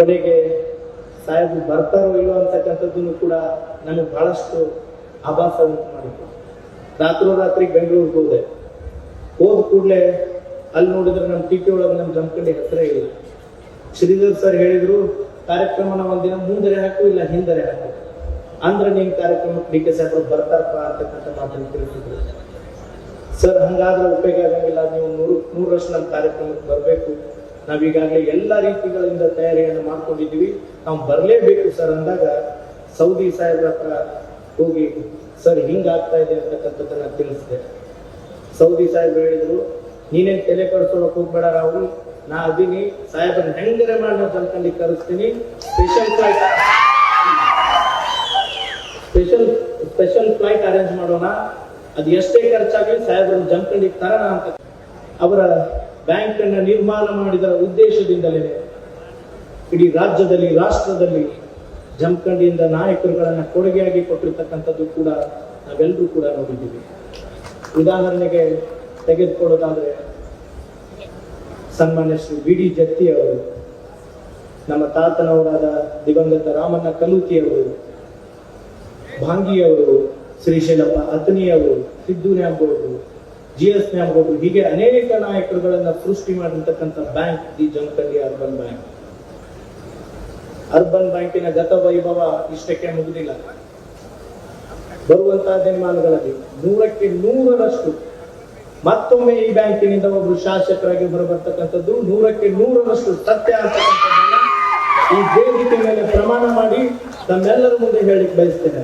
ಕೊನೆಗೆ ಸಾಹೇಬರು ಬರ್ತಾರೋ ಇಲ್ಲೋ ಅಂತಕ್ಕಂಥದ್ದನ್ನು ಕೂಡ ನನಗೆ ಬಹಳಷ್ಟು ಆಭಾಸ ಉಂಟು ರಾತ್ರೋ ರಾತ್ರಿ ಬೆಂಗಳೂರಿಗೆ ಹೋದೆ. ಹೋದ ಕೂಡಲೇ ಅಲ್ಲಿ ನೋಡಿದ್ರೆ ನಮ್ಮ ಟಿ ಟಿ ಒಳಗೆ ನಮ್ಮ ಜಮಖಂಡಿ ಹೆಸರೇ ಇಲ್ಲ ಶ್ರೀಧರ್ ಸರ್ ಹೇಳಿದ್ರು, ಕಾರ್ಯಕ್ರಮನ ಒಂದಿನ ಮುಂದರೆ ಹಾಕು, ಇಲ್ಲ ಹಿಂದರೆ ಹಾಕು. ಅಂದ್ರೆ ನೀನು ಕಾರ್ಯಕ್ರಮಕ್ಕೆ ಡಿ ಕೆ ಸಾಹೇಬ್ರು ಬರ್ತಾರಪ್ಪ ಅಂತಕ್ಕಂಥ ಮಾತನ್ನು ತಿಳಿಸಿದ್ರು. ಸರ್, ಹಂಗಾದ್ರೆ ಉಪಯೋಗ ಆಗಂಗಿಲ್ಲ. ನೀವು ನೂರು ವರ್ಷ ನಮ್ಮ ಕಾರ್ಯಕ್ರಮಕ್ಕೆ ಬರಬೇಕು. ನಾವೀಗಾಗಲೇ ಎಲ್ಲ ರೀತಿಗಳಿಂದ ತಯಾರಿಯನ್ನು ಮಾಡ್ಕೊಂಡಿದ್ದೀವಿ. ನಾವು ಬರಲೇಬೇಕು ಸರ್ ಅಂದಾಗ ಸೌದಿ ಸಾಹೇಬ್ರ ಹತ್ರ ಹೋಗಿ, ಸರ್, ಹಿಂಗಾಗ್ತಾ ಇದೆ ಅಂತಕ್ಕಂಥದ್ದನ್ನ ತಿಳಿಸಿದೆ. ಸೌದಿ ಸಾಹೇಬ್ರು ಹೇಳಿದ್ರು, ನೀನೇನು ತಲೆ ಕಡಿಸೋಳಕ್ ಹೋಗ್ಬೇಡ ರಾಹುಲ್, ನಾ ಅದೀನಿ ಸಾಹೇಬನ್ ಹೆಂಗರೆ ಮಾಡಿ Jamkhandi ಕರೆಸ್ತೀನಿ. Special flight special special flight arrange ಮಾಡೋಣ. ಅದು ಎಷ್ಟೇ ಖರ್ಚಾಗಲಿ ಸಾಹೇಬ್ರನ್ನ ಜಮಖಂಡಿಗೆ ತರೋಣ ಅಂತ. ಅವರ ಬ್ಯಾಂಕ್ ಅನ್ನ ನಿರ್ಮಾಣ ಮಾಡಿದ ಉದ್ದೇಶದಿಂದಲೇ ಇಡೀ ರಾಜ್ಯದಲ್ಲಿ, ರಾಷ್ಟ್ರದಲ್ಲಿ ಜಮಖಂಡಿಯಿಂದ ನಾಯಕರುಗಳನ್ನ ಕೊಡುಗೆಯಾಗಿ ಕೊಟ್ಟಿರ್ತಕ್ಕಂಥದ್ದು ಕೂಡ ನಾವೆಲ್ಲರೂ ಕೂಡ ನೋಡಿದ್ದೀವಿ. ಉದಾಹರಣೆಗೆ ತೆಗೆದುಕೊಳ್ಳೋದಾದ್ರೆ ಸನ್ಮಾನ್ಯ ಶ್ರೀ ಬಿ ಡಿ ಜತ್ತಿ ಅವರು, ನಮ್ಮ ತಾತನವರಾದ ದಿವಂಗತ ರಾಮಣ್ಣ ಕಲೂತಿ ಅವರು ಭಾಂಗಿಯವರು ಶ್ರೀಶೈಲಪ್ಪ ಅತನಿಯವರು ಸಿದ್ದು ನ್ಯಾಮಗೌಡರು ಜಿ ಎಸ್ ನ್ಯಾಮಗೌಡರು ಹೀಗೆ ಅನೇಕ ನಾಯಕರುಗಳನ್ನ ಸೃಷ್ಟಿ ಮಾಡಿರ್ತಕ್ಕಂಥ bank the Jamkhandi urban bank urban ಬ್ಯಾಂಕಿನ ಗತ ವೈಭವ ಇಷ್ಟಕ್ಕೆ ಮುಗಿದಿಲ್ಲ. ಬರುವಂತಹ ದಿನಮಾನಗಳಲ್ಲಿ ನೂರಕ್ಕೆ ನೂರರಷ್ಟು ಮತ್ತೊಮ್ಮೆ ಈ ಬ್ಯಾಂಕಿನಿಂದ ಒಬ್ಬರು ಶಾಸಕರಾಗಿ ಹೊರಬರ್ತಕ್ಕಂಥದ್ದು ನೂರಕ್ಕೆ ನೂರರಷ್ಟು ಸತ್ಯ ಅಂತಕ್ಕಂಥದ್ದನ್ನ ಈ ವೇದಿಕೆ ಮೇಲೆ ಪ್ರಮಾಣ ಮಾಡಿ ತಮ್ಮೆಲ್ಲರ ಮುಂದೆ ಹೇಳಿಕ್ ಬಯಸ್ತೇನೆ.